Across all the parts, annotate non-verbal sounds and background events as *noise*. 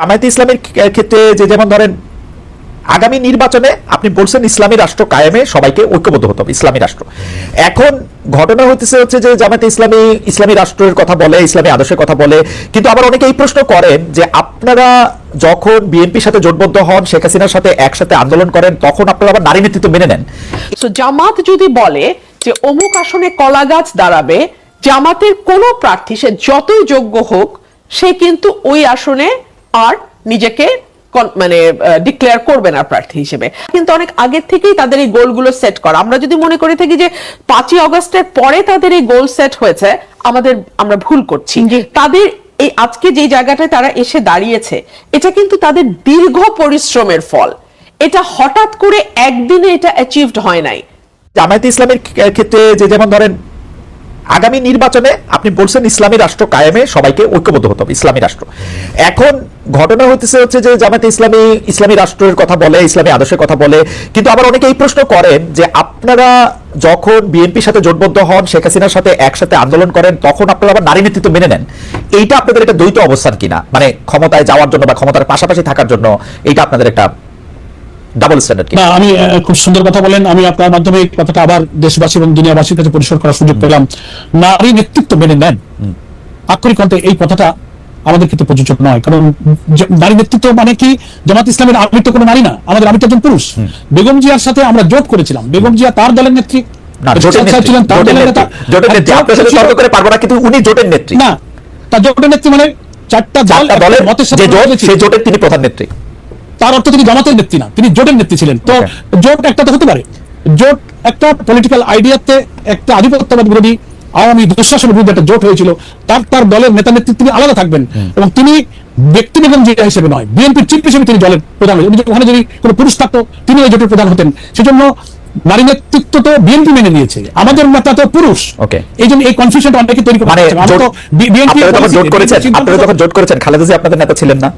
জামায়াতে ইসলামের ক্ষেত্রে যে যেমন ধরেন, আগামী নির্বাচনে আপনি বলছেন ইসলামী রাষ্ট্র কায়েমে সবাইকে ঐক্যবদ্ধ হতে হবে, ইসলামী রাষ্ট্র। এখন ঘটনা হইতেছে হচ্ছে যে জামায়াতে ইসলামী ইসলামী রাষ্ট্রের কথা বলে, ইসলামী আদর্শের কথা বলে, কিন্তু আবার অনেকে এই প্রশ্ন করেন যে আপনারা যখন বিএনপির সাথে জোটবদ্ধ হন, শেখ হাসিনার সাথে একসাথে আন্দোলন করেন, তখন আপনারা আবার নারী নেতৃত্ব মেনে নেন। তো জামাত যদি বলে যে অমুক আসনে কলা গাছ দাঁড়াবে, জামাতের কোনো প্রার্থী সে যতই যোগ্য হোক, সে কিন্তু ওই আসনে আর নিজেকে মানে ডিক্লেয়ার করবে না প্রার্থী হিসেবে। কিন্তু অনেক আগের থেকেই তাদের এই গোলগুলো সেট করা। আমরা যদি মনে করে থাকি যে পাঁচই অগস্টের পরে তাদের এই গোল সেট হয়েছে আমাদের আমরা ভুল করছি। তাদের এই আজকে যে জায়গাটায় তারা এসে দাঁড়িয়েছে এটা কিন্তু তাদের দীর্ঘ পরিশ্রমের ফল। এটা হঠাৎ করে একদিনে এটা অ্যাচিভড হয় নাই। জামায়াতে ইসলামের ক্ষেত্রে যে যেমন ধরেন আগামী নির্বাচনে আপনি বলছেন ইসলামী রাষ্ট্র কায়েমে সবাইকে ঐক্যবদ্ধ হতে হবে, ইসলামী রাষ্ট্র। এখন ঘটনা হইতেছে হচ্ছে যে জামাতে ইসলামী ইসলামী রাষ্ট্রের কথা বলে, ইসলামী আদর্শের কথা বলে, কিন্তু আবার অনেকে এই প্রশ্ন করেন যে আপনারা যখন বিএনপির সাথে জোটবদ্ধ হন, শেখ হাসিনার সাথে একসাথে আন্দোলন করেন, তখন আপনারা আবার নারী নেতৃত্ব মেনে নেন। এইটা আপনাদের একটা দ্বৈত অবস্থান কিনা? মানে ক্ষমতায় যাওয়ার জন্য বা ক্ষমতার পাশাপাশি থাকার জন্য, এইটা আপনাদের একটা ডাবল স্ট্যান্ডার্ড না আমি খুব সুন্দর কথা বলেন। আমি আপনার মাধ্যমে এই কথাটা আবার দেশবাসী এবং দুনিয়াবাসীর কাছে পরিষ্কার করার সুযোগ পেলাম। নারী নেতৃত্ব মেনে নেন। আক্ষরিক অর্থে এই কথাটা আমাদের ক্ষেত্রে প্রযোজ্য নয়। কারণ নারী নেতৃত্ব মানে কি? জামাত ইসলামের আমির তো কোনো নারী না। আমাদের আমির তো একজন পুরুষ। বেগম জিয়ার সাথে আমরা জোট করেছিলাম। বেগম জিয়া তার দলের নেত্রী। জোটের মানে চারটা দল দলের মতের সাথে জোটের তিনি প্রধান নেত্রী। তার অর্থ তিনি জামাতের নেত্রী না তিনি জোটের নেত্রী ছিলেন। তো জোট একটা তো হতে পারে। জোট একটা পলিটিক্যাল আইডিয়াতে একটা আধিপত্যবাদ বিরোধী আওয়ামী দুঃশাসনের বিরুদ্ধে একটা জোট হয়েছিল। তার তার দলের নেতা নেতৃত্ব তিনি আলাদা থাকবেন এবং তিনি ব্যক্তি বেগম জিয়া হিসেবে নয় বিএনপির চিফ হিসেবে তিনি দলের প্রধান হয়েছেন। উনি ওখানে যদি কোনো পুরুষ থাকতো তিনি ওই জোটের প্রধান হতেন। সেজন্য নারী নেতৃত্ব তো বিএনপি মেনে নিয়েছে। আমাদের নেতা তো পুরুষ. এই জন্য এই কনফিউশনটা অনেকে তৈরি করে মানে জোট- বিএনপি জোট করেছেন আপনারা যখন জোট করেছেন খালেদা জিয়া আপনাদের নেতা ছিলেন না?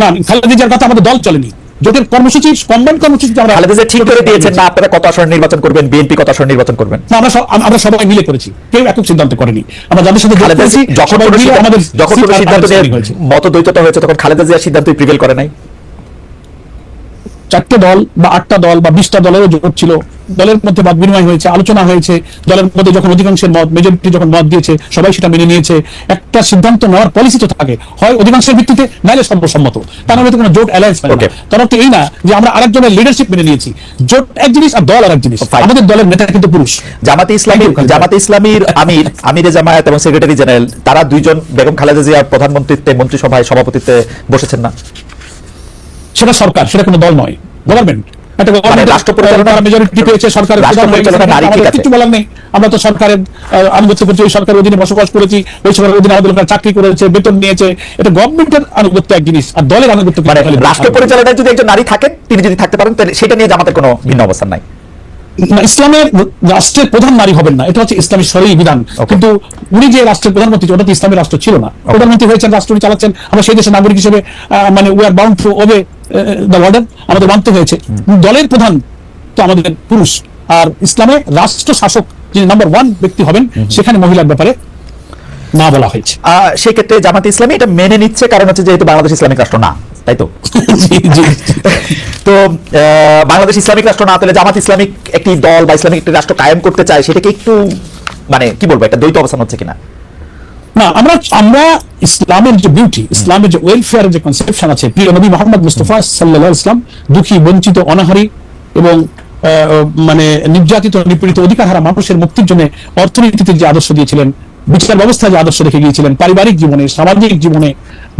না খালেদা কথা আমাদের দল চলেনি। জোটের কর্মসূচি কম্বাইন কর্মসূচিতে আমরা খালেদা জিয়া ঠিক করে দিয়েছেন না আপনারা কত আসন নির্বাচন করবেন বিএনপি কত আসন নির্বাচন করবেন? না, আমরা আমরা সবাই মিলে করেছি। কেউ একক সিদ্ধান্ত করেনি। আমরা যাদের সাথে খালেদা জিয়া যখন আমাদের যখন সিদ্ধান্ত মত। মতদ্বৈততা হয়েছে তখন খালেদা জিয়ার সিদ্ধান্তই প্রিভেল করে নাই। চারটে দল বা আটটা দল বা বিশটা দলেরও জোট ছিল। দলের মধ্যে মত বিনিময় হয়েছে আলোচনা হয়েছে। দলের মধ্যে যখন অধিকাংশের মত মেজরিটি যখন মত দিয়েছে সবাই সেটা মেনে নিয়েছে। একটা সিদ্ধান্ত নেওয়ার পলিসি তো থাকে। হয় অধিকাংশের ভিত্তিতে নাইলে সর্বসম্মত। তার মানে কোনো জোট অ্যালায়েন্স মানে তার অর্থ এই না যে আমরা আরেকজনের লিডারশিপ মেনে নিয়েছি। জোট এক জিনিস আর দল আর এক জিনিস আমাদের দলের নেতা কিন্তু পুরুষ। জামাতে ইসলামী। জামাতে ইসলামীর আমির আমিরে জামায়াত এবং সেক্রেটারি জেনারেল তারা দুইজন বেগম খালেদা জিয়ার প্রধানমন্ত্রীত্বে মন্ত্রিসভায় সভাপতিত্বে বসেছেন না? সেটা সরকার সেটা কোনো দল নয়। গভর্নমেন্ট একটা মানে গভর্নমেন্ট রাষ্ট্র পরিচালনা- মেজরিটি পেয়েছে সরকারের রাষ্ট্র প্রধান গেছে, পরিচালনা নারী ঠিক আমাদের আছে। কিছু বলার নেই। আমরা তো সরকারের আনুগত্য করছি ওই সরকারের অধীনে বসবাস করেছি ওই সরকারের অধীনে আমাদের লোকেরা চাকরি করেছে বেতন নিয়েছে। এটা গভর্নমেন্টের আনুগত্য এক জিনিস আর দলের আনুগত্য মানে রাষ্ট্র পরিচালনায় যদি একজন নারী থাকেন তিনি যদি থাকতে পারেন তাহলে সেটা নিয়ে আমাদের কোনো ভিন্ন অবস্থান নাই। ইসলামের রাষ্ট্রের প্রধান নারী হবেন না। এটা হচ্ছে ইসলামী সরই বিধান। কিন্তু উনি যে রাষ্ট্রের প্রধানমন্ত্রী ওটা তো ইসলামের রাষ্ট্র ছিল না। প্রধানমন্ত্রী হয়েছেন রাষ্ট্র উনি চালাচ্ছেন আমরা সেই দেশের নাগরিক হিসেবে মানে we are bound to obey the order আমাদের মানতে হয়েছে। দলের প্রধান তো আমাদের পুরুষ। আর ইসলামে রাষ্ট্র শাসক যিনি নাম্বার ওয়ান ব্যক্তি হবেন সেখানে মহিলার ব্যাপারে না বলা হয়েছে। আহ, সেই ক্ষেত্রে জামাতে ইসলামী এটা মেনে নিচ্ছে কারণ হচ্ছে যেহেতু বাংলাদেশ ইসলামিক রাষ্ট্র না। তাই তো। *laughs* তো বাংলাদেশ ইসলামিক রাষ্ট্র না তাহলে জামাত ইসলামিক একটি দল বা ইসলামিক একটি রাষ্ট্র কায়েম করতে চায় সেটাকে একটু মানে কি বলব একটা দ্বৈত অবস্থান হচ্ছে কিনা? না আমরা আমরা ইসলামের যে বিউটি ইসলামের যে ওয়েলফেয়ার যে কনসেপশন আছে প্রিয় নবী মোহাম্মদ মুস্তফা সাল্লাহ ইসলাম দুঃখী বঞ্চিত অনাহারী এবং আহ, মানে নির্যাতিত নিপীড়িত অধিকার হারা মানুষের মুক্তির জন্য অর্থনীতিতে যে আদর্শ দিয়েছিলেন বিচার ব্যবস্থায় যে আদর্শ রেখে গিয়েছিলেন, পারিবারিক জীবনে, সামাজিক জীবনে,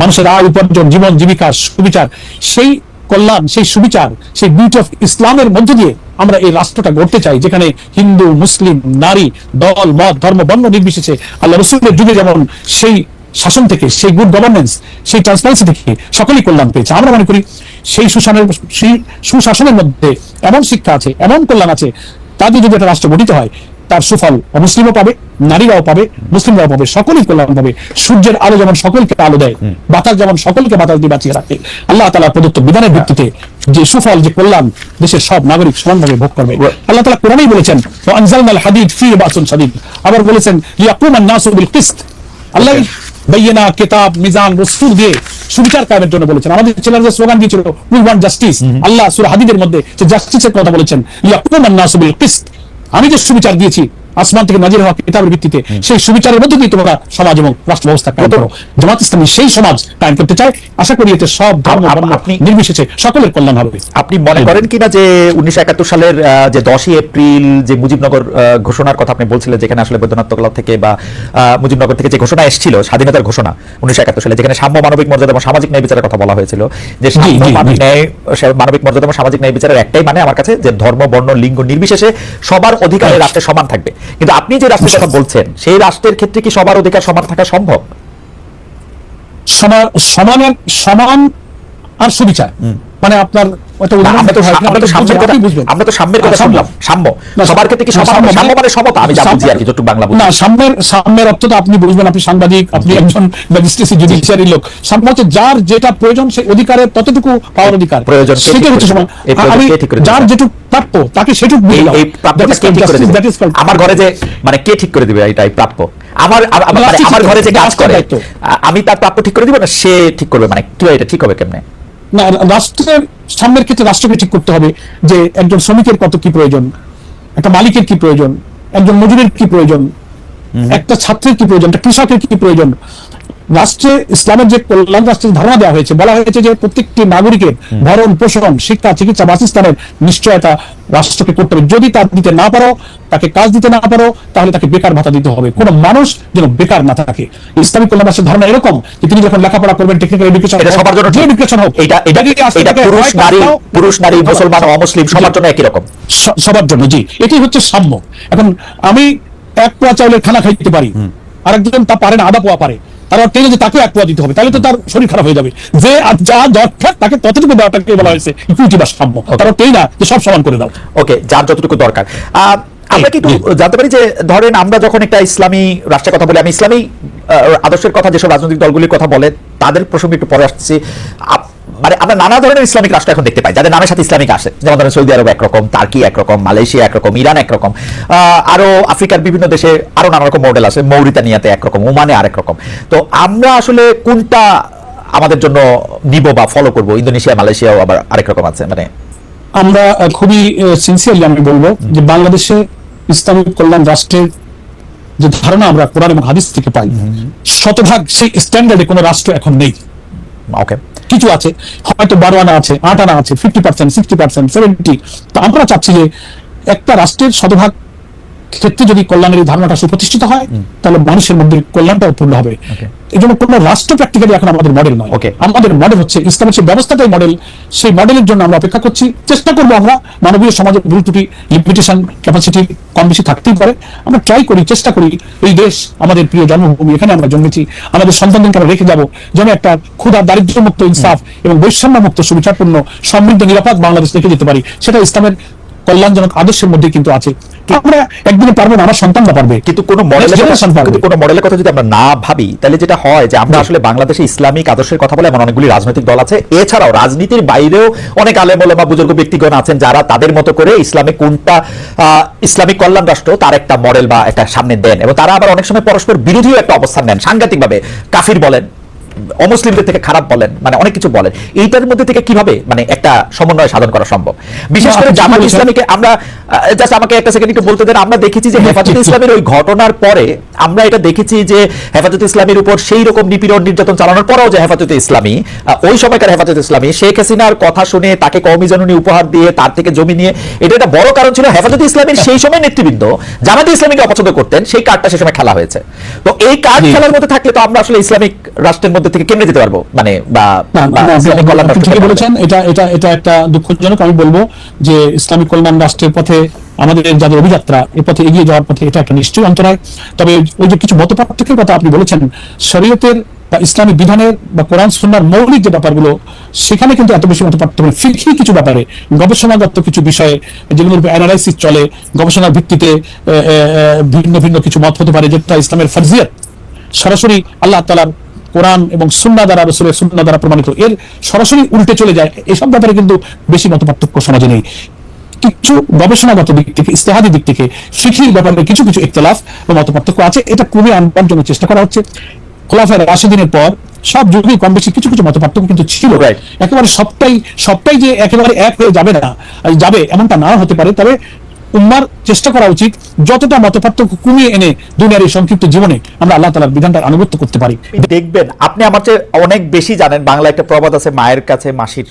মানুষের আয়, উপার্জন, জীবন, জীবিকা, সুবিচার, সেই কল্যাণ, সেই সুবিচার, সেই বিউটি অফ ইসলামের মধ্য দিয়ে আমরা এই রাষ্ট্রটা গড়তে চাই, যেখানে হিন্দু, মুসলিম, নারী, দল, মত, ধর্ম, বর্ণ নির্বিশেষে আল্লাহ রসুলের যুগে যেমন সেই শাসন থেকে, সেই গুড গভর্নেন্স সেই ট্রান্সপারেন্সি থেকে সকলেই কল্যাণ পেয়েছে। আমরা মনে করি সেই সুশাসনের সেই সুশাসনের মধ্যে এমন শিক্ষা আছে, এমন কল্যাণ আছে তা যদি একটা রাষ্ট্র গঠিত হয় তার সুফল অমুসলিমও পাবে নারীরাও পাবে মুসলিমরাও পাবে সকলেই কল্যাণ পাবে। সূর্যের আলো যেমন সকলকে আলো দেয় বাতাস যেমন সকলকে বাতাস দিয়ে বাঁচিয়ে রাখে আল্লাহ তালা প্রদত্ত বিধানের ভিত্তিতে যে সুফল যে কল্যাণ দেশের সব নাগরিক সমানভাবে ভোগ করবে। আল্লাহ তালা কোরআনেই বলেছেন আনজালনাল হাদিদ ফি বাসুন সাদিদ। আবার বলেছেন লিয়াকুমান নাসু বিল কিসত। আল্লাহ বাইয়িনা কিতাব মিজান রসুল দিয়ে সুবিচার কায়েমের জন্য বলেছেন। আমাদের ছেলেরা যে স্লোগান দিয়েছিল উই ওয়ান্ট জাস্টিস আল্লাহ সুরা হাদিদের মধ্যে যে জাস্টিসের কথা বলেছেন ইয়াকুমান নাসু বিল কিসত। আমি যে সুবিচার দিয়েছি আসমান থেকে নাজির হওয়া কিতাবের ভিত্তিতে সেই সুবিচারের মধ্যে দিয়ে তোমরা সমাজ এবং রাষ্ট্র ব্যবস্থা কায়েম করো। জামাত ইসলামী সেই সমাজ কায়েম করতে চায়। আশা করি এতে সব ধর্ম আপনি- নির্বিশেষে সকলের কল্যাণ হবে। আপনি মনে করেন কিনা যে উনিশশো একাত্তর সালের যে দশই এপ্রিল যে মুজিবনগর ঘোষণার কথা আপনি বলছিলেন যেখানে আসলে বৈদ্যনাথ তকলা থেকে বা মুজিবনগর থেকে যে ঘোষণা এসেছিল স্বাধীনতার ঘোষণা উনিশশো একাত্তর সালে যেখানে সাম্য মানবিক মর্যাদা এবং সামাজিক ন্যায় বিচারের কথা বলা হয়েছিল যে সাম্য। মানবিক ন্যায় মানবিক মর্যাদা এবং সামাজিক ন্যায় বিচারের একটাই মানে আমার কাছে যে ধর্ম বর্ণ লিঙ্গ নির্বিশেষে সবার অধিকারে রাষ্ট্রে সমান থাকবে। কিন্তু আপনি যে রাষ্ট্রের কথা বলছেন। সেই রাষ্ট্রের ক্ষেত্রে কি সবার অধিকার সমান থাকা সম্ভব? সমান সমানের সমান আর সুবিচার। মানে আপনার আমরা তো আমরা সাম্যের কথা। আমরা। শুনলাম। সাম্য। সবার ক্ষেত্রে কি সাম্য। মানে সমতা আমি যা বুঝি আর কি যতটুকু বাংলা বুঝি। না সাম্যের সাম্যের অর্থ তো আপনি বুঝবেন আপনি সাংবাদিক আপনি একজন ম্যাজিস্ট্রেসি জুডিশিয়ারি লোক। সাম্য হচ্ছে যার যেটা প্রয়োজন সেই অধিকারের ততটুকু পাওয়ার অধিকার। প্রয়োজন সেটা হচ্ছে আমি? যার যেটুকু প্রাপ্য তাকে সেটুকু আমার ঘরে যে মানে কে ঠিক করে দিবে এটা এই প্রাপ্য? আমার আ- আ- মানে আমার ঘরে যে কাজ করে আমি তার প্রাপ্য ঠিক করে দিব না? সে ঠিক করবে। মানে কি এটা ঠিক হবে কেমনে? না রাষ্ট্রের সামনের ক্ষেত্রে রাষ্ট্রকে ঠিক করতে হবে যে একজন শ্রমিকের কত কি প্রয়োজন একটা মালিকের কি প্রয়োজন একজন মজুরের কি প্রয়োজন একটা ছাত্রের কি প্রয়োজন একটা কৃষকের কি প্রয়োজন। রাষ্ট্রে ইসলামের যে কল্যাণ রাষ্ট্রের ধারণা দেওয়া হয়েছে বলা হয়েছে যে প্রত্যেকটি নাগরিকের ভরণ পোষণ শিক্ষা চিকিৎসা বাসস্থানের নিশ্চয়তা রাষ্ট্রকে করতে হবে। যদি তা দিতে না পারো তাকে কাজ দিতে না পারো তাহলে তাকে বেকার ভাতা দিতে হবে। কোনো মানুষ যেন বেকার না থাকে। ইসলামিক কল্যাণ রাষ্ট্রের ধারণা এরকম যে তিনি যখন লেখাপড়া করবেন টেকনিক্যাল এডুকেশন এটা সবার জন্য এডুকেশন হোক এটা এটা এটা পুরুষ নারী পুরুষ নারী মুসলমান অমুসলিম সবার জন্য একই রকম। সবার জন্য জি। এটাই হচ্ছে সাম্য। এখন আমি এক পোয়া চাউলের খানা খাইতে পারি। আরেকজন তা পারে না আধা পোয়া পারে। তার অর্থ যদি যে তাকে এক পোয়া দিতে হবে তাহলে তো তার শরীর খারাপ হয়ে যাবে। যে আর যা দরকার তাকে ততটুকু দেওয়াটাকে বলা হয়েছে ইকুইটি বা সাম্য। তার অর্থ না যে সব সমান করে দাও। ওকে যার যতটুকু দরকার। আহ, আমরা কি একটু জানতে পারি যে ধরেন আমরা যখন একটা ইসলামী রাষ্ট্রের কথা বলি আমি ইসলামী আদর্শের কথা যেসব রাজনৈতিক দলগুলির কথা বলে তাদের প্রসঙ্গে একটু পরে আসছি। মানে আমরা নানা ধরনের ইসলামিক রাষ্ট্র এখন দেখতে পাই যাদের নামের সাথে ইসলামিক আসে। যেমন ধরেন সৌদি আরব একরকম তার্কি একরকম মালয়েশিয়া একরকম ইরান একরকম আহ, আরও আফ্রিকার বিভিন্ন দেশে আরও নানা রকম মডেল আছে মৌরিতানিয়াতে একরকম ওমানে আরেক রকম তো আমরা আসলে কোনটা আমাদের জন্য নিব বা ফলো করব? ইন্দোনেশিয়া মালয়েশিয়াও আবার আরেক রকম আছে মানে আমরা খুবই সিনসিয়ারলি আমি বলব যে বাংলাদেশে ইসলামিক কল্যাণ রাষ্ট্রের যে ধারণা আমরা কোরআন এবং হাদিস থেকে পাই শতভাগ সেই স্ট্যান্ডার্ডে কোনো রাষ্ট্র এখন নেই। ওকে কিছু আছে। হয়তো বারো আনা আছে আট আনা আছে fifty percent sixty percent seventy তো আমরা চাচ্ছি যে একটা রাষ্ট্রের শতভাগ ক্ষেত্রে যদি কল্যাণের এই ধারণাটা সুপ্রতিষ্ঠিত হয় তাহলে মানুষের মধ্যে কল্যাণটা উৎপন্ন হবে. এই জন্য কোনো রাষ্ট্র প্র্যাকটিক্যালি এখন আমাদের মডেল নয়। Okay. আমাদের মডেল হচ্ছে ইসলামের সেই ব্যবস্থাটাই মডেল সেই মডেলের জন্য আমরা অপেক্ষা করছি। চেষ্টা করব আমরা মানবীয় সমাজের ভুল ত্রুটি লিমিটেশন ক্যাপাসিটি কম বেশি থাকতেই পারে। আমরা ট্রাই করি চেষ্টা করি এই দেশ আমাদের প্রিয় জন্মভূমি এখানে আমরা জন্মেছি। আমাদের সন্তানদেরকে আমরা রেখে যাব। যেন একটা ক্ষুধা দারিদ্র মুক্ত ইনসাফ এবং বৈষম্য মুক্ত সুবিচারপূর্ণ সমৃদ্ধ নিরাপদ বাংলাদেশ রেখে যেতে পারি। সেটা ইসলামের কল্যাণজনক আদর্শের মধ্যে কিন্তু আছে। আমরা একদিনে পারব না আমার সন্তানরা পারবে। কিন্তু কোন মডেলের কোন মডেলের কথা যদি আমরা না ভাবি তাহলে যেটা হয় যে আমরা আসলে বাংলাদেশে ইসলামিক আদর্শের কথা বলে এমন অনেকগুলি রাজনৈতিক দল আছে। এছাড়াও রাজনীতির বাইরেও অনেক আলেম বা বুজুর্গ ব্যক্তিগণ আছেন যারা তাদের মতো করে ইসলামে কোনটা আহ, ইসলামিক কল্যাণ রাষ্ট্র তার একটা মডেল বা একটা সামনে দেন। এবং তারা আবার অনেক সময় পরস্পর বিরোধীও একটা অবস্থান নেন। সাংঘাতিকভাবে কাফির বলেন। অমুসলিমদের থেকে খারাপ বলেন মানে অনেক কিছু বলেন এইটার মধ্যে থেকে কীভাবে মানে একটা সমন্বয় সাধন করা সম্ভব? বিশেষ করে জামাত ইসলামীকে আমরা জাস্ট আমাকে একটা সেকেন্ড একটু বলতে দেন আমরা দেখেছি যে হেফাজত ইসলামের ওই ঘটনার পরে আমরা এটা দেখেছি যে হেফাজত ইসলামের উপর সেই রকম নিপীড়ন নির্যাতন চালানোর পরেও যে হেফাজত ইসলামী ওই সময়কার হেফাজত ইসলামী শেখ হাসিনার কথা শুনে তাকে কওমি জননী উপহার দিয়ে তার থেকে জমি নিয়ে এটা একটা বড় কারণ ছিল হেফাজত ইসলামের সেই সময় নেতৃবৃন্দ জামাত ইসলামীকে অপছন্দ করতেন সেই কার্ডটা সেই সময় খেলা হয়েছে। তো এই কার্ড খেলার মধ্যে থাকলে তো আমরা আসলে ইসলামিক রাষ্ট্রের মধ্যে থেকে কেমনে যেতে পারব? মানে বা ঠিকই বলেছেন। এটা এটা এটা একটা দুঃখজনক। আমি বলব যে ইসলামিক কল্যাণ রাষ্ট্রের পথে আমাদের যাদের অভিযাত্রা এ পথে এগিয়ে যাওয়ার পথে এটা একটা নিশ্চয়ই অন্তরায়। তবে ওই যে কিছু মত পার্থক্যের কথা আপনি বলেছেন শরীয়তের বা ইসলামী বিধানের বা কোরআন সুন্নার মৌলিক যে ব্যাপারগুলো সেখানে কিন্তু এত বেশি মত পার্থক্য। ফিকহি কিছু ব্যাপারে গবেষণাগত কিছু বিষয়ে যেগুলোর উপর অ্যানালাইসিস চলে গবেষণার ভিত্তিতে ভিন্ন ভিন্ন কিছু মত হতে পারে যেটা ইসলামের ফার্জিয়াত। সরাসরি আল্লাহ তালার কোরআন এবং সুন্না দ্বারা রসুলের সুন্না দ্বারা প্রমাণিত। এর সরাসরি উল্টে চলে যায় এসব ব্যাপারে কিন্তু বেশি মত পার্থক্য সমাজে নেই। কিছু গবেষণাগত দিক থেকে ইস্তেহাদি দিক থেকে শিখির ব্যাপারে কিছু কিছু ইখতলাফ বা মত পার্থক্য আছে। এটা ক্রমে আনবার জন্য চেষ্টা করা হচ্ছে। খোলাফের খোলাফায় রাশিদিনের পর সব যুগেই কম বেশি কিছু কিছু মত পার্থক্য কিন্তু ছিল. একেবারে সবটাই সবটাই যে একেবারে এক হয়ে যাবে না যাবে এমনটা না হতে পারে তবে উম্মার চেষ্টা করা উচিত যতটা মত পার্থক্য কমিয়ে এনে দুনিয়ার এই সংক্ষিপ্ত জীবনে আমরা আল্লাহ তালার বিধানটা আনুগত্য করতে পারি। দেখবেন আপনি আমার চেয়ে অনেক বেশি জানেন বাংলা একটা প্রবাদ আছে মায়ের কাছে মাসির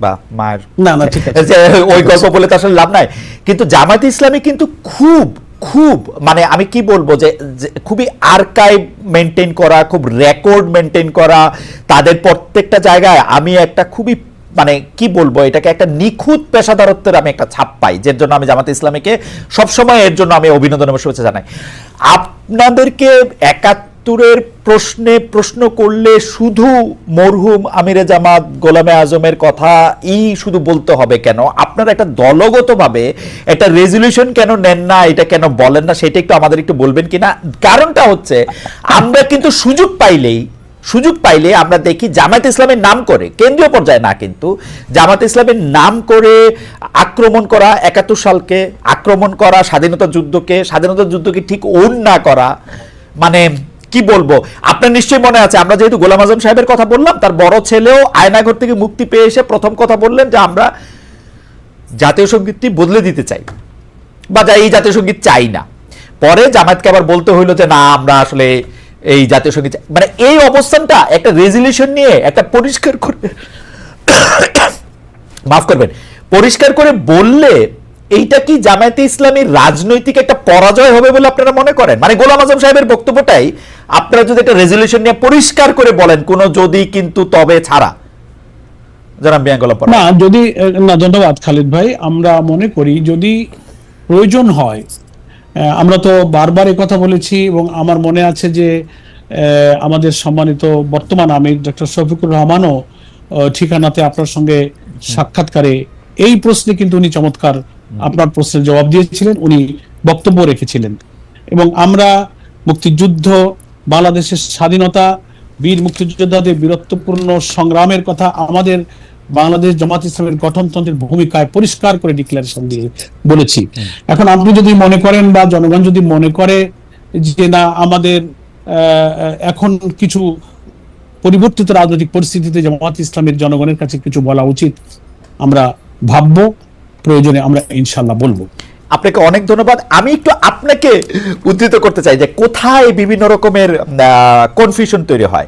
বা মায়ের। না, না, ঠিক আছে। *laughs* ওই গল্প বলে তো আসলে লাভ নাই। কিন্তু ইসলামী কিন্তু খুব খুব মানে আমি কি বলব যে যে খুবই আর্কাইভ মেনটেন করা খুব রেকর্ড মেনটেন করা তাদের প্রত্যেকটা জায়গায় আমি একটা খুবই মানে কি বলব, এটাকে একটা নিখুঁত পেশাদারত্বের আমি একটা ছাপ পাই, যার জন্য আমি জামাত ইসলামীকে সবসময় এর জন্য আমি অভিনন্দন এবং শুভেচ্ছা জানাই। আপনাদেরকে একাত্তরের প্রশ্নে প্রশ্ন করলে শুধু মরহুম আমিরে জামাত, গোলামে আজমের কথা ই শুধু বলতে হবে কেন? আপনারা একটা দলগতভাবে একটা রেজলিউশন কেন নেন না, এটা কেন বলেন না, সেটা একটু আমাদের একটু বলবেন কিনা? কারণটা হচ্ছে, আমরা কিন্তু সুযোগ পাইলেই সুযোগ পাইলে আমরা দেখি জামাত ইসলামের নাম করে, কেন্দ্রীয় পর্যায়ে না কিন্তু জামাত ইসলামের নাম করে আক্রমণ করা, একাত্তর সালকে আক্রমণ করা, স্বাধীনতা যুদ্ধকে স্বাধীনতা যুদ্ধকে ঠিক ওন না করা মানে কি বলব, আপনার নিশ্চয়ই মনে আছে, আমরা যেহেতু গোলাম আজম সাহেবের কথা বললাম, তার বড় ছেলেও আয়নাঘর থেকে মুক্তি পেয়ে এসে প্রথম কথা বললেন যে আমরা জাতীয় সঙ্গীতটি বদলে দিতে চাই, বা যা এই জাতীয় সংগীত চাই না। পরে জামায়াতকে আবার বলতে হইল যে না, আমরা আসলে এই জাতীয় সংগীত। মানে এই অবস্থানটা একটা রেজলিউশন নিয়ে একটা পরিষ্কার করে মাফ করবেন। পরিষ্কার করে বললে এইটা কি জামায়াতে ইসলামীর রাজনৈতিক একটা পরাজয় হবে বলে আপনারা মনে করেন? মানে গোলাম আজম সাহেবের বক্তব্যটাই আপনারা যদি একটা রেজলিউশন নিয়ে পরিষ্কার করে বলেন, কোনো যদি কিন্তু তবে ছাড়া। না, যদি না, ধন্যবাদ খালিদ ভাই। আমরা মনে করি যদি প্রয়োজন হয় আমরা তো বারবার কথা বলেছি এবং আমার মনে আছে যে আমাদের সম্মানিত বর্তমান আমির ডক্টর শফিকুর রহমানও ঠিকানাতে আপনার সঙ্গে সাক্ষাৎকারে এই প্রশ্নে কিন্তু উনি চমৎকার আপনার প্রশ্নের জবাব দিয়েছিলেন, উনি বক্তব্য রেখেছিলেন। এবং আমরা মুক্তিযুদ্ধ, বাংলাদেশের স্বাধীনতা, বীর মুক্তিযোদ্ধাদের বীরত্বপূর্ণ সংগ্রামের কথা আমাদের বাংলাদেশ জামাত ইসলামের গঠনতন্ত্রের ভূমিকায় পরিষ্কার করে ডিক্লারেশন দিয়ে বলেছি। এখন আপনি যদি মনে করেন বা জনগণ যদি মনে করে যে না, আমাদের এখন কিছু পরিবর্তিত রাজনৈতিক পরিস্থিতিতে জামাত ইসলামের জনগণের কাছে কিছু বলা উচিত, আমরা ভাববো, প্রয়োজনে আমরা ইনশাল্লাহ বলব। আপনাকে অনেক ধন্যবাদ। আমি একটু আপনাকে উদ্ধৃত করতে চাই যে কোথায় বিভিন্ন রকমের কনফিউশন তৈরি হয়।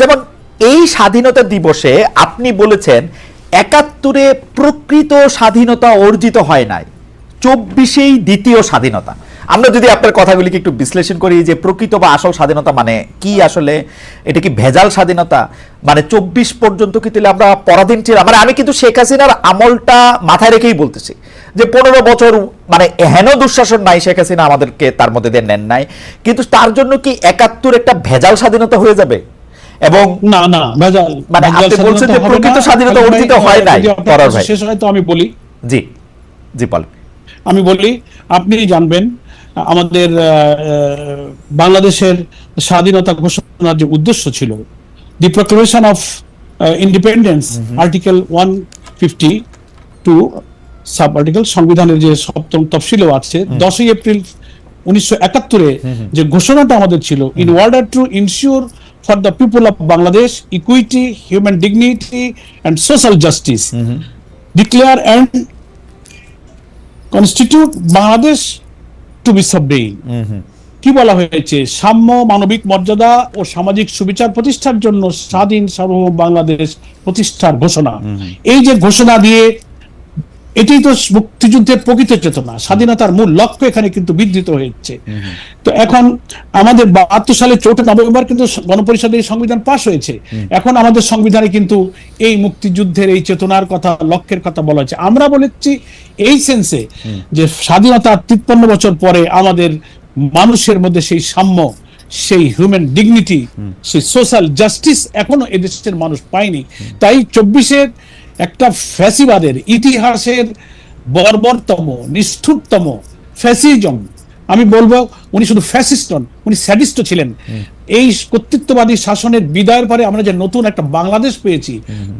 যেমন এই স্বাধীনতা দিবসে আপনি বলেছেন একাত্তরে প্রকৃত স্বাধীনতা অর্জিত হয় নাই, চব্বিশেই দ্বিতীয় স্বাধীনতা। আমরা যদি আপনার কথাগুলিকে একটু বিশ্লেষণ করি যে প্রকৃত বা আসল স্বাধীনতা মানে কি আসলে, এটা কি ভেজাল স্বাধীনতা? মানে চব্বিশ পর্যন্ত কি তাহলে আমরা পরাধীন ছিলাম? মানে আমি কিন্তু শেখ হাসিনার আমলটা মাথায় রেখেই বলতেছি যে পনেরো বছর মানে হেন দুঃশাসন নাই শেখ হাসিনা আমাদেরকে তার মধ্যে দিয়ে নেন নাই। কিন্তু তার জন্য কি একাত্তর একটা ভেজাল স্বাধীনতা হয়ে যাবে? এবং না না ভেজাল মানে আপনি বলছেন যে প্রকৃত স্বাধীনতা অর্জিত হয় নাই, পরার ভাই। শেষ হয় তো আমি বলি। জি জি বলেন। আমি বলি আপনি জানবেন আমাদের বাংলাদেশের স্বাধীনতা ঘোষণার যে উদ্দেশ্য ছিল the proclamation of independence article one fifty two sub article সংবিধানের যে সপ্তম তফসিলও আছে দশই এপ্রিল উনিশশো একাত্তরে যে ঘোষণাটা আমাদের ছিল in order to ensure for the people of Bangladesh equity human dignity and social justice declare and constitute Bangladesh to be সাবডেইন কি বলা হয়েছে? সাম্য মানবিক মর্যাদা ও সামাজিক সুবিচার প্রতিষ্ঠার জন্য স্বাধীন সার্বভৌম বাংলাদেশ প্রতিষ্ঠার ঘোষণা। এই যে ঘোষণা দিয়ে এটাই তো মুক্তিযুদ্ধের প্রকৃত চেতনা। স্বাধীনতার মূল লক্ষ্য এখানে কিন্তু বিধৃত হয়েছে। তো এখন আমাদের বাহাত্তর সালে চৌঠা নভেম্বর কিন্তু গণপরিষদের সংবিধান পাশ হয়েছে। এখন আমাদের সংবিধানে কিন্তু এই মুক্তিযুদ্ধের এই চেতনার কথা লক্ষ্যের কথা বলা হয়েছে। আমরা বলেছি এই সেন্সে যে স্বাধীনতা তিপ্পান্ন বছর পরে আমাদের মানুষের মধ্যে সেই সাম্য সেই হিউম্যান ডিগনিটি সেই সোশ্যাল জাস্টিস এখনও এদেশের মানুষ পায়নি। তাই চব্বিশের একটা ফ্যাসিবাদের ইতিহাসের বর্বরতম নিষ্ঠুরতম ফ্যাসিজম। আমি বলব উনি শুধু ফ্যাসিস্ট নন উনি স্যাডিস্ট ছিলেন। এই কর্তৃত্ববাদী শাসনের বিদায়ের পরে আমরা যে নতুন একটা বাংলাদেশ পেয়েছি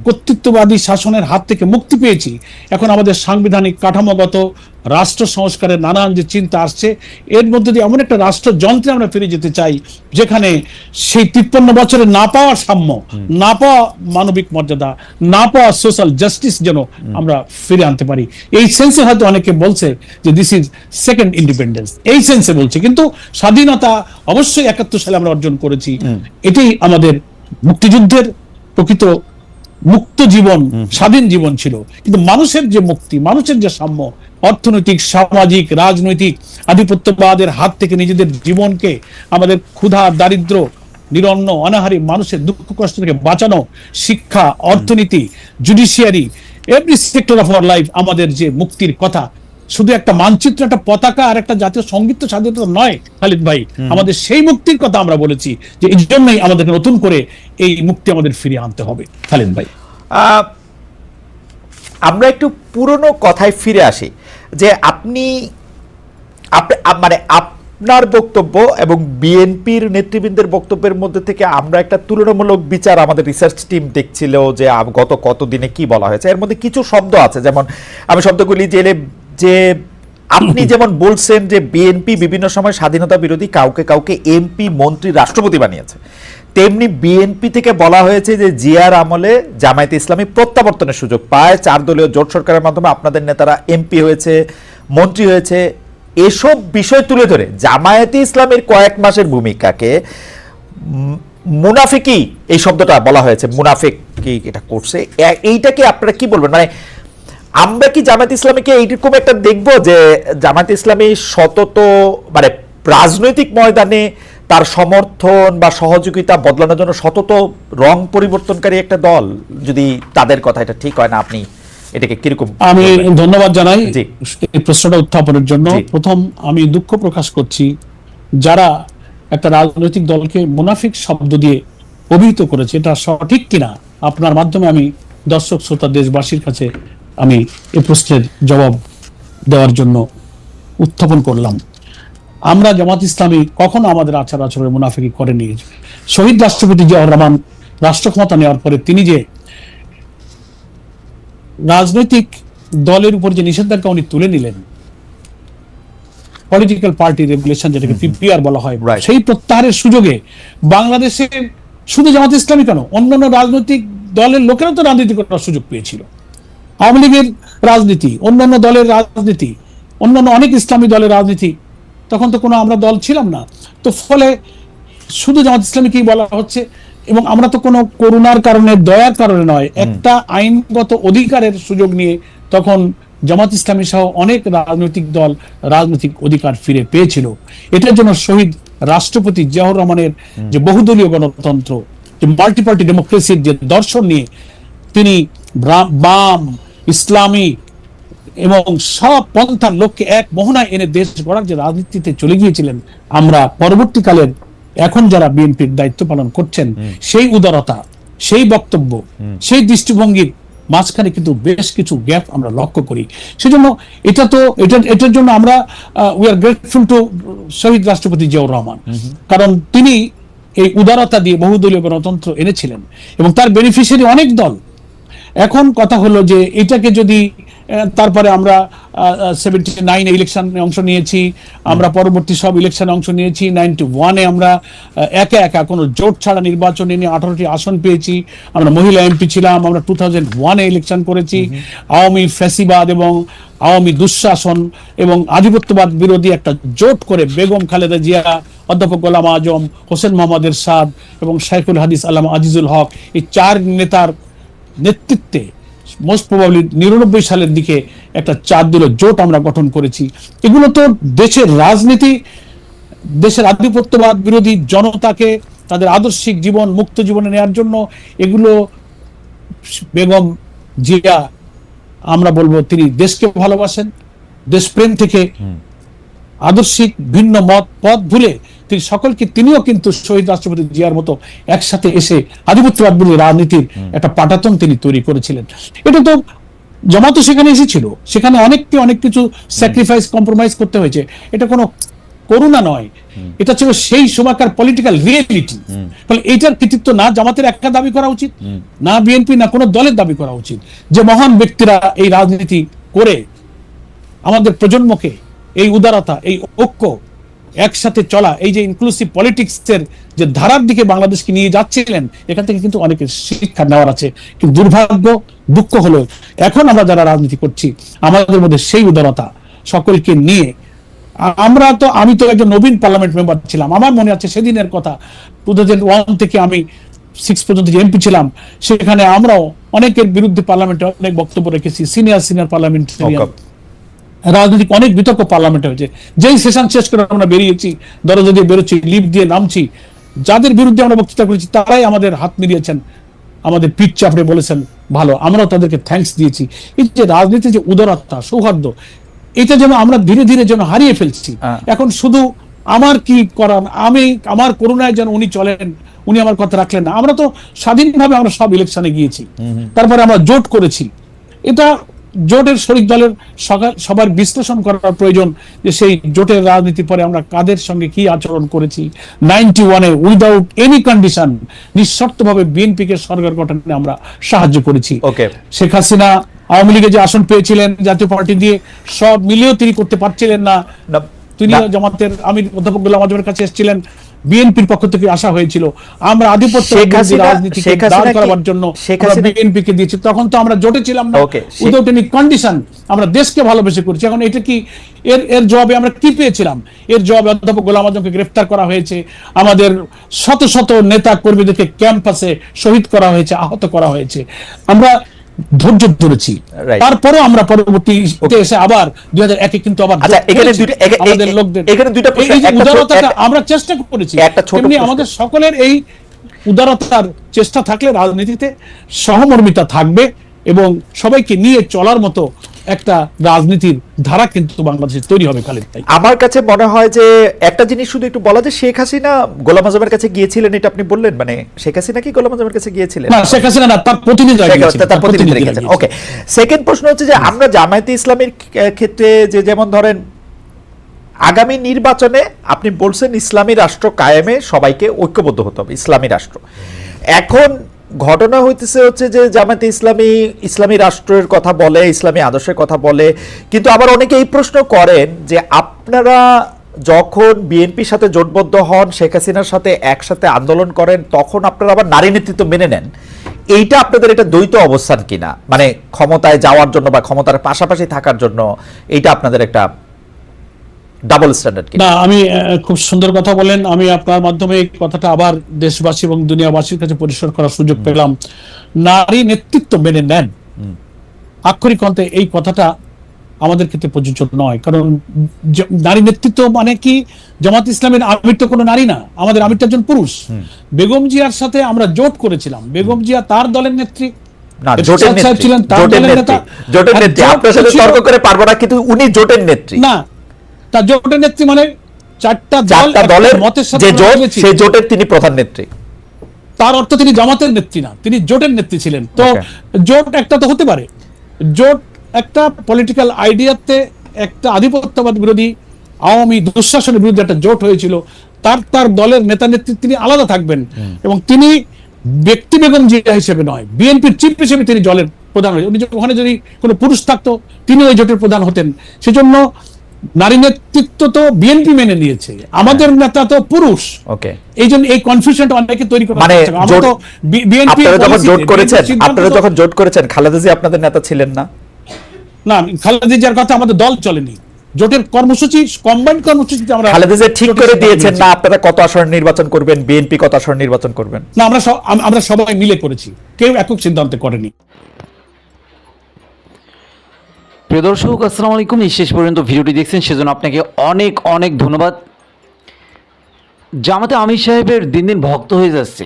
কর্তৃত্ববাদী শাসনের হাত থেকে মুক্তি পেয়েছি এখন আমাদের সাংবিধানিক কাঠামোগত রাষ্ট্র সংস্কারের নানান যে চিন্তা আসছে এর মধ্যে দিয়ে এমন একটা রাষ্ট্র যন্ত্রে আমরা ফিরে যেতে চাই যেখানে সেই তিপ্পান্ন বছরে না পাওয়া সাম্য না পাওয়া মানবিক মর্যাদা না পাওয়া সোশ্যাল জাস্টিস যেন আমরা ফিরে আনতে পারি। এই সেন্সে হয়তো অনেকে বলছে যে দিস ইজ সেকেন্ড ইন্ডিপেন্ডেন্স এই সেন্সে বলছে কিন্তু স্বাধীনতা অবশ্যই একাত্তর সালে আমরা অর্জন করেছি। এটাই আমাদের মুক্তিযুদ্ধের প্রকৃত মুক্ত জীবন স্বাধীন জীবন ছিল। কিন্তু মানুষের যে মুক্তি মানুষের যে সাম্য অর্থনৈতিক সামাজিক রাজনৈতিক আধিপত্যবাদের হাত থেকে নিজেদের জীবনকে আমাদের ক্ষুধা দারিদ্র নিরন্ন অনাহারী মানুষের দুঃখ কষ্ট থেকে বাঁচানো শিক্ষা অর্থনীতি judiciary every sector of our life আমাদের যে মুক্তির কথা শুধু একটা মানচিত্র একটা পতাকা আর একটা জাতীয় সংগীত তো স্বাধীনতা নয় খালিদ ভাই। আমাদের সেই মুক্তির কথা আমরা বলেছি যে এই জন্যই আমাদেরকে নতুন করে এই মুক্তি আমাদের ফিরিয়ে আনতে হবে খালিদ ভাই। আমরা একটু পুরনো কথায় ফিরে আসি যে আপনি আপ- আপ- মানে আপনার বক্তব্য এবং বিএনপির নেতৃবৃন্দের বক্তব্যের মধ্যে থেকে আমরা একটা তুলনামূলক বিচার আমাদের রিসার্চ টিম দেখছিল যে গত কত দিনে কি বলা হয়েছে। এর মধ্যে কিছু শব্দ আছে যেমন আমি শব্দগুলি জেলে যে আপনি *laughs* যেমন বলছেন যে বিএনপি বিভিন্ন সময় স্বাধীনতা বিরোধী কাউকে কাউকে এমপি মন্ত্রী রাষ্ট্রপতি বানিয়েছে তেমনি বিএনপি থেকে বলা হয়েছে যে জিয়ার আমলে জামায়াতে ইসলামী প্রত্যাবর্তনের সুযোগ পায়। চার দলীয় জোট সরকারের মাধ্যমে আপনাদের নেতারা এমপি হয়েছে মন্ত্রী হয়েছে। এসব বিষয় তুলে ধরে জামায়াতে ইসলামের কয়েক মাসের ভূমিকাকে উম, মুনাফিকি এই শব্দটা বলা হয়েছে। মুনাফিক কি এটা করছে। এইটাকে আপনারা কি বলবেন? মানে আমরা কি জামাত ইসলামীকে এইরকম একটা দেখব যে জামাত ইসলামী সতত মানে রাজনৈতিক ময়দানে তার সমর্থন বা সহযোগিতা বদলানোর জন্য সতত রং পরিবর্তনকারী একটা দল? যদি তাদের কথা এটা ঠিক হয় না আপনি এটাকে কীরকম আমি ধন্যবাদ জানাই। এই প্রশ্নটা উত্থাপনের জন্য। প্রথম আমি দুঃখ প্রকাশ করছি যারা একটা রাজনৈতিক দলকে মুনাফিক শব্দ দিয়ে অভিহিত করেছে। এটা সঠিক কিনা? আপনার মাধ্যমে আমি দর্শক শ্রোতা দেশবাসীর কাছে আমি এ প্রশ্নের জবাব দেওয়ার জন্য উত্থাপন করলাম। আমরা জামাত ইসলামী কখনো আমাদের আচার আচরণের মুনাফিকি করেনি শহীদ রাষ্ট্রপতি জিয়াউর রহমান রাষ্ট্র ক্ষমতা নেওয়ার পরে তিনি যে রাজনৈতিক দলের উপর যে নিষেধাজ্ঞা উনি তুলে নিলেন পলিটিক্যাল পার্টি রেগুলেশন যেটাকে পিপিআর বলা হয়. সেই প্রত্যাহারের সুযোগে বাংলাদেশে শুধু জামাত ইসলামী কেন অন্যান্য রাজনৈতিক দলের লোকেরা তো রাজনীতি করার সুযোগ পেয়েছিল। আওয়ামী লীগের রাজনীতি অন্যান্য দলের রাজনীতি অন্যান্য অনেক ইসলামী দলের রাজনীতি তখন তো কোনো আমরা দল ছিলাম না। তো ফলে শুধু জামাত ইসলামীকেই বলা হচ্ছে এবং আমরা তো কোনো করুণার কারণে দয়ার কারণে নয় একটা আইনগত অধিকারের সুযোগ নিয়ে তখন জামাত ইসলামী সহ অনেক রাজনৈতিক দল রাজনৈতিক অধিকার ফিরে পেয়েছিল। এটার জন্য শহীদ রাষ্ট্রপতি জিয়াউর রহমানের যে বহুদলীয় গণতন্ত্র যে মাল্টিপার্টি ডেমোক্রেসির যে দর্শন নিয়ে তিনি বাম ইসলামিক এবং সব পন্থার লোককে এক মোহনায় এনে দেশ গড়ার যে রাজনীতিতে চলে গিয়েছিলেন আমরা পরবর্তীকালের এখন যারা বিএনপির দায়িত্ব পালন করছেন সেই উদারতা সেই বক্তব্য সেই দৃষ্টিভঙ্গির মাঝখানে কিন্তু বেশ কিছু গ্যাপ আমরা লক্ষ্য করি। সেজন্য এটা তো এটা এটার জন্য আমরা উই আর গ্রেটফুল টু শহীদ রাষ্ট্রপতি জিয়াউর রহমান। কারণ তিনি এই উদারতা দিয়ে বহুদলীয় গণতন্ত্র এনেছিলেন এবং তার বেনিফিশিয়ারি অনেক দল এখন কথা হলো যে এটাকে যদি তারপরে আমরা সেভেন্টি নাইন ইলেকশনে অংশ নিয়েছি আমরা পরবর্তী সব ইলেকশনে অংশ নিয়েছি নাইনটি ওয়ানে আমরা একা একা কোনো জোট ছাড়া নির্বাচনে নিয়ে আঠারোটি আসন পেয়েছি। আমরা মহিলা এমপি ছিলাম আমরা টু থাউজেন্ড ওয়ানে ইলেকশন করেছি। আওয়ামী ফ্যাসিবাদ এবং আওয়ামী দুঃশাসন এবং আধিপত্যবাদ বিরোধী একটা জোট করে বেগম খালেদা জিয়া অধ্যাপক গোলাম আজম হোসেন মোহাম্মদ এরশাদ এবং শাইখুল হাদিস আল্লামা আজিজুল হক এই চার নেতার নেতৃত্বে মোস্ট প্রবাবলি নিরানব্বই সালের দিকে একটা চার দলীয় জোট আমরা গঠন করেছি। এগুলো তো দেশের রাজনীতি দেশের আধিপত্যবাদ বিরোধী জনতাকে তাদের আদর্শিক জীবন মুক্ত জীবনে নেওয়ার জন্য এগুলো বেগম জিয়া আমরা বলব তিনি দেশকে ভালোবাসেন দেশপ্রেম থেকে আদর্শিক ভিন্ন মত পথ ভুলে তিনি সকলকে, তিনিও কিন্তু শহীদ রাষ্ট্রপতি জিয়ার মতো একসাথে এসে আধিপত্যবাদ বিরোধী রাজনীতির একটা পাটাতন তিনি তৈরি করেছিলেন। এটা তো জামাতও সেখানে এসেছিল। সেখানে অনেককে অনেক কিছু স্যাক্রিফাইস কম্প্রোমাইজ করতে হয়েছে। এটা কোনো করুণা নয়। এটা ছিল সেই সময়কার পলিটিক্যাল রিয়েলিটি ফলে এইটার কৃতিত্ব না জামাতের একটা দাবি করা উচিত, না বিএনপি, না কোনো দলের দাবি করা উচিত যে মহান ব্যক্তিরা এই রাজনীতি করে আমাদের প্রজন্মকে এই উদারতা, এই ঐক্য একসাথে চলা, এই যে ইনক্লুসিভ পলিটিক্সের যে ধারার দিকে বাংলাদেশকে নিয়ে যাচ্ছিলেন, এখান থেকে কিন্তু অনেকের শিক্ষা নেওয়ার আছে কিন্তু দুর্ভাগ্য, দুঃখ হলো, এখন আমরা যারা রাজনীতি করছি, আমাদের মধ্যে সেই উদারতা সকলকে নিয়ে, আমরা তো, আমি তো একজন নবীন পার্লামেন্ট মেম্বার ছিলাম, আমার মনে আছে সেদিনের কথা, টু থাউজেন্ড ওয়ান থেকে আমি সিক্স পর্যন্ত যে এমপি ছিলাম, সেখানে আমরাও অনেকের বিরুদ্ধে পার্লামেন্টে অনেক বক্তব্য রেখেছি সিনিয়র সিনিয়র Okay. রাজনৈতিক অনেক বিতর্ক পার্লামেন্টে হয়েছে। যেই সেশন শেষ করে আমরা বেরিয়েছি দরজা দিয়ে বেরোচ্ছি লিপ দিয়ে নামছি যাদের বিরুদ্ধে আমরা বক্তৃতা করেছি তারাই আমাদের হাত মিলিয়েছেন আমাদের পিঠ চাপড়ে বলেছেন ভালো আমরাও তাদেরকে থ্যাঙ্কস দিয়েছি। এই যে রাজনীতির যে উদারতা সৌহার্দ্য এটা যেন আমরা ধীরে ধীরে যেন হারিয়ে ফেলছি। হ্যাঁ। এখন শুধু আমার কি করার আমি আমার করুণায় যেন উনি চলেন উনি আমার কথা রাখলেন না। আমরা তো স্বাধীনভাবে আমরা সব ইলেকশনে গিয়েছি। তারপরে আমরা জোট করেছি। এটা জোটের শরিক দলের সবার বিশ্লেষণ করার প্রয়োজন যে সেই জোটের রাজনীতি পরে আমরা কাদের সঙ্গে কি আচরণ করেছি নাইনটি ওয়ানে উইদাউট এনি কন্ডিশন নিঃশর্তভাবে বিএনপিকে সরকার গঠনে আমরা সাহায্য করেছি. শেখ হাসিনা আওয়ামী লীগে যে আসন পেয়েছিলেন জাতীয় পার্টি দিয়ে সব মিলিয়েও তিনি করতে পারছিলেন না তিনি। জামাতের আমি অধ্যাপক গোলাম আজমের কাছে এসেছিলেন বিএনপির পক্ষ থেকে আসা হয়েছিল। আমরা আধিপত্য রাজনীতিকে দাঁড় করাবার জন্য শেখ আমরা হাসিনা- বিএনপি কে দিয়েছি। তখন তো আমরা জোটে ছিলাম না। উইদাউট এনি কন্ডিশন আমরা দেশকে ভালোবেসে করেছি। এখন এটা কি এর এর জবাবে আমরা কি পেয়েছিলাম? এর জবাবে অধ্যাপক গোলাম আজমকে গ্রেফতার করা হয়েছে। আমাদের শত শত নেতা কর্মীদেরকে ক্যাম্পাসে শহীদ করা হয়েছে আহত করা হয়েছে। আমরা ধৈর্য ধরেছি. আমরা পরবর্তী এসে আবার দুই হাজার একে কিন্তু আবার আচ্ছা, আমাদের লোকদের। এই উদারতাটা আমরা চেষ্টা করেছি তেমনি আমাদের সকলের এই উদারতার চেষ্টা থাকলে রাজনীতিতে সহমর্মিতা থাকবে এবং সবাইকে নিয়ে চলার মতো একটা রাজনীতির ধারা কিন্তু বাংলাদেশে তৈরি হবে খালেদ ভাই। আমার কাছে মনে হয় যে একটা জিনিস শুধু একটু বলা যে শেখ হাসিনা গোলাম আজমের কাছে গিয়েছিলেন এটা আপনি বললেন? মানে শেখ হাসিনা কি গোলাম আজমের কাছে গিয়েছিলেন? না শেখ হাসিনা না তার প্রতিনিধি তার- তার প্রতিনিধি রেখেছেন ওকে। সেকেন্ড প্রশ্ন হচ্ছে যে আমরা জামায়াতে ইসলামের ক্ষেত্রে যে যেমন ধরেন আগামী নির্বাচনে আপনি বলছেন ইসলামী রাষ্ট্র কায়েমে সবাইকে ঐক্যবদ্ধ হতে হবে ইসলামী রাষ্ট্র। এখন ঘটনা হইতেছে হচ্ছে যে জামায়াতে ইসলামী ইসলামী রাষ্ট্রের কথা বলে, ইসলামী আদর্শের কথা বলে। কিন্তু আবার অনেকে এই প্রশ্ন করেন যে আপনারা যখন বিএনপির সাথে জোটবদ্ধ হন, শেখ হাসিনার সাথে একসাথে আন্দোলন করেন, তখন আপনারা আবার নারী নেতৃত্ব মেনে নেন। এইটা আপনাদের এটা দ্বৈত অবস্থান কিনা? মানে ক্ষমতায় যাওয়ার জন্য বা ক্ষমতার পাশাপাশি থাকার জন্য এইটা আপনাদের একটা ডাবল স্ট্যান্ডার্ড না আমি খুব সুন্দর কথা বলেন। আমি আপনার মাধ্যমে এই কথাটা আবার দেশবাসী এবং দুনিয়াবাসীর কাছে পরিষ্কার করার সুযোগ পেলাম। নারী নেতৃত্ব মেনে নেন। আক্ষরিক অন্তে এই কথাটা আমাদের ক্ষেত্রে প্রযোজ্য নয়। কারণ নারী নেতৃত্ব মানে কি? জামাত ইসলামের আমির তো কোনো নারী না। আমাদের আমিরটা একজন পুরুষ। বেগম জিয়ার সাথে আমরা জোট করেছিলাম। বেগম জিয়া তার দলের নেত্রী। জোটের নেত্রী। ছিলেন তার জোটের দলের নেত্রী। নেতা। জোটের নেত্রী। জোট আপনার সাথে তর্ক করে পারব না কিন্তু উনি জোটের নেত্রী। না তার জোটের নেত্রী মানে চারটা চারটা দলের মতের সাথে যে জোট সেই জোটের তিনি প্রধান নেত্রী। তার অর্থ তিনি জামাতের নেত্রী না তিনি জোটের নেত্রী ছিলেন। তো জোট একটা তো হতে পারে। জোট একটা পলিটিক্যাল আইডিয়াতে একটা আধিপত্যবাদ বিরোধী আওয়ামী দুঃশাসনের বিরুদ্ধে একটা জোট হয়েছিল। তার তার দলের নেতা নেত্রী তিনি আলাদা থাকবেন। এবং তিনি ব্যক্তি বেগম জিয়া হিসেবে নয় বিএনপির চিফ হিসেবে তিনি দলের প্রধান হয়েছেন। উনি ওখানে যদি কোনো পুরুষ থাকতো তিনি ওই জোটের প্রধান হতেন। সেজন্য নারী নেতৃত্ব তো বিএনপি মেনে নিয়েছে। আমাদের নেতা তো পুরুষ। ওকে এই জন্য এই কনফিউশনটা অনেকে তৈরি করে মানে রাখছে। আমরা জোট তো বি- BNP যখন জোট করেছেন আপনারা যখন জোট করেছেন খালেদা জি আপনাদের নেতা ছিলেন না? না খালেদা জিয়ার কথা আমাদের দল চলেনি। জোটের কর্মসূচি কম্বাইন্ড কর্মসূচিতে আমরা খালেদা জি ঠিক করে দিয়েছেন না আপনারা কত আসন নির্বাচন করবেন বিএনপি কত আসন নির্বাচন করবেন? না আমরা আমরা সবাই মিলে করেছি। কেউ একক সিদ্ধান্ত করেনি। প্রিয় দর্শক, আসসালামু আলাইকুম। শেষ পর্যন্ত ভিডিওটি দেখছেন, সেজন্য আপনাকে অনেক অনেক ধন্যবাদ। জামাতে আমির সাহেবের দিন দিন ভক্ত হয়ে যাচ্ছে।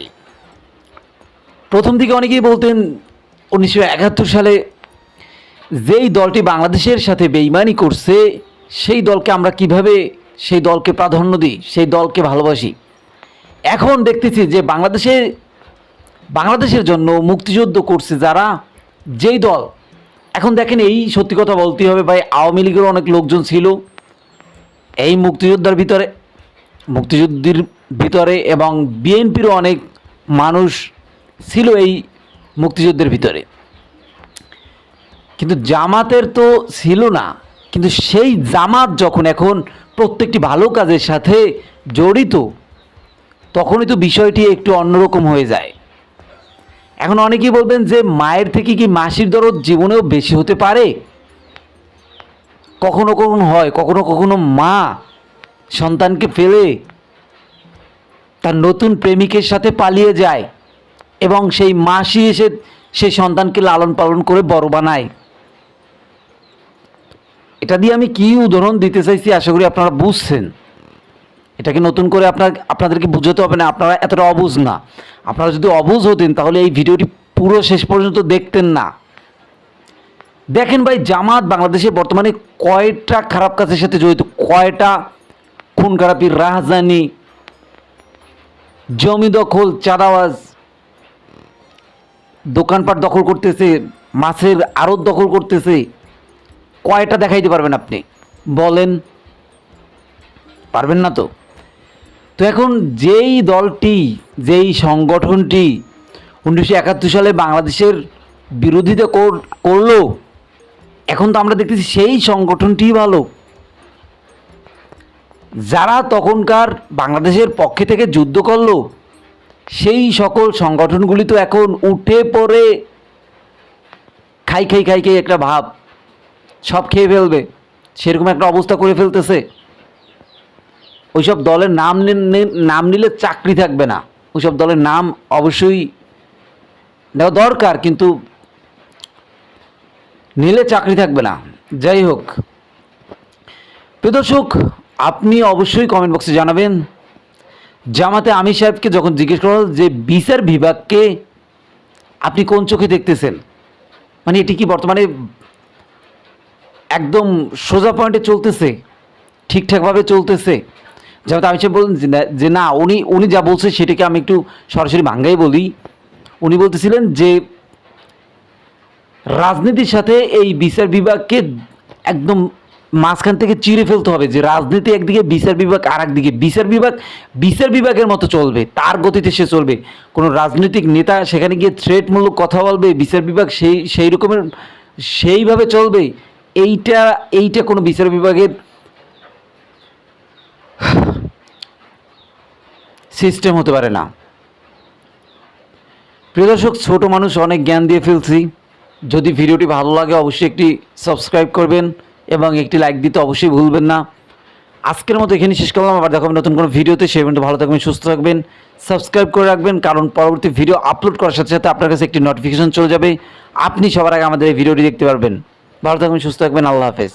প্রথম দিকে অনেকেই বলতেন, উনিশশো একাত্তর সালে যেই দলটি বাংলাদেশের সাথে বেইমানি করছে, সেই দলকে আমরা কীভাবে, সেই দলকে প্রাধান্য দিই, সেই দলকে ভালোবাসি? এখন দেখতেছি যে বাংলাদেশে, বাংলাদেশের জন্য মুক্তিযুদ্ধ করছে যারা, যেই দল এখন দেখেন এই সত্যি কথা বলতেই হবে ভাই, আওয়ামী লীগের অনেক লোকজন ছিল। এই মুক্তিযোদ্ধার ভিতরে, মুক্তিযুদ্ধের ভিতরে এবং বিএনপিরও অনেক মানুষ ছিল এই মুক্তিযুদ্ধের ভিতরে। কিন্তু জামাতের তো ছিল না, কিন্তু সেই জামাত যখন এখন প্রত্যেকটি ভালো কাজের সাথে জড়িত, তখনই তো বিষয়টি একটু অন্যরকম হয়ে যায়। এখন অনেকেই বলবেন যে মায়ের থেকে কি মাসির দরদ জীবনেও বেশি হতে পারে? কখনো কখনো হয়, কখনো কখনো মা সন্তানকে ফেলে তার নতুন প্রেমিকের সাথে পালিয়ে যায় এবং সেই মাসি এসে সেই সন্তানকে লালন পালন করে বড় বানায়। এটা দিয়ে আমি কি উদাহরণ দিতে চাইছি আশা করি আপনারা বুঝছেন। এটাকে নতুন করে আপনার আপনাদেরকে বুঝতে হবে না, আপনারা এতটা অবুঝ না। আপনারা যদি অবুঝ হতেন, তাহলে এই ভিডিওটি পুরো শেষ পর্যন্ত দেখতেন না। দেখেন ভাই, জামাত বাংলাদেশে বর্তমানে কয়টা খারাপ কাজের সাথে জড়িত? কয়টা খুন খারাপির রাজধানী? জমি দখল, চাঁদাবাজ, দোকানপাট দখল করতেছে, মাছের আড়ত দখল করতেছে। কয়টা দেখাইতে পারবেন আপনি? বলেন। পারবেন না তো? তো এখন যেই দলটি, যেই সংগঠনটি উনিশশো একাত্তর সালে বাংলাদেশের বিরোধিতা কর- করল, এখন তো আমরা দেখতেছি সেই সংগঠনটিই ভালো। যারা তখনকার বাংলাদেশের পক্ষে থেকে যুদ্ধ করল, সেই সকল সংগঠনগুলি তো এখন উঠে পড়ে খাই খাই খাই খাই একটা ভাব, সব খেয়ে ফেলবে, সেরকম একটা অবস্থা করে ফেলতেছে। ওইসব দলের নাম নাম নিলে চাকরি থাকবে না। ওইসব দলের নাম অবশ্যই নেওয়া দরকার, কিন্তু নিলে চাকরি থাকবে না। যাই হোক, প্রিয় দর্শক, আপনি অবশ্যই কমেন্ট বক্সে জানাবেন। জামাতে আমির সাহেবকে যখন জিজ্ঞেস করা যে, বিচার বিভাগকে আপনি কোন চোখে দেখতেছেন? মানে এটি কি বর্তমানে একদম সোজা পয়েন্টে চলতেছে? ঠিকঠাকভাবে চলতেছে? যেমন আমি সে বললেন যে না- যে না, উনি উনি যা বলছে সেটাকে আমি একটু সরাসরি ভাঙ্গাই বলি। উনি বলতেছিলেন যে, রাজনীতির সাথে এই বিচার বিভাগকে একদম মাঝখান থেকে চিরে ফেলতে হবে যে রাজনীতি একদিকে, বিচার বিভাগ আর একদিকে বিচার বিভাগ, বিচার বিভাগের মতো চলবে, তার গতিতে সে চলবে। কোনো রাজনৈতিক নেতা সেখানে গিয়ে থ্রেটমূলক কথা বলবে, বিচার বিভাগ সেই সেই রকমের, সেইভাবে চলবে, এইটা এইটা কোনো বিচার বিভাগের সিস্টেম হতে পারে না। প্রিয় দর্শক, ছোট মানুষ অনেক জ্ঞান দিয়ে ফেলছি। যদি ভিডিওটি ভালো লাগে, অবশ্যই একটি সাবস্ক্রাইব করবেন এবং একটি লাইক দিতে অবশ্যই ভুলবেন না। আজকের মতো এখানে শেষ করলাম। আবার দেখাবেন নতুন কোনো ভিডিওতে। সেই পর্যন্ত ভালো থাকবেন, সুস্থ থাকবেন, সাবস্ক্রাইব করে রাখবেন, কারণ পরবর্তী ভিডিও আপলোড করার সাথে সাথে আপনার কাছে একটি নোটিফিকেশন চলে যাবে। আপনি সবার আগে আমাদের এই ভিডিওটি দেখতে পারবেন। ভালো থাকবেন, সুস্থ থাকবেন। আল্লাহ হাফেজ।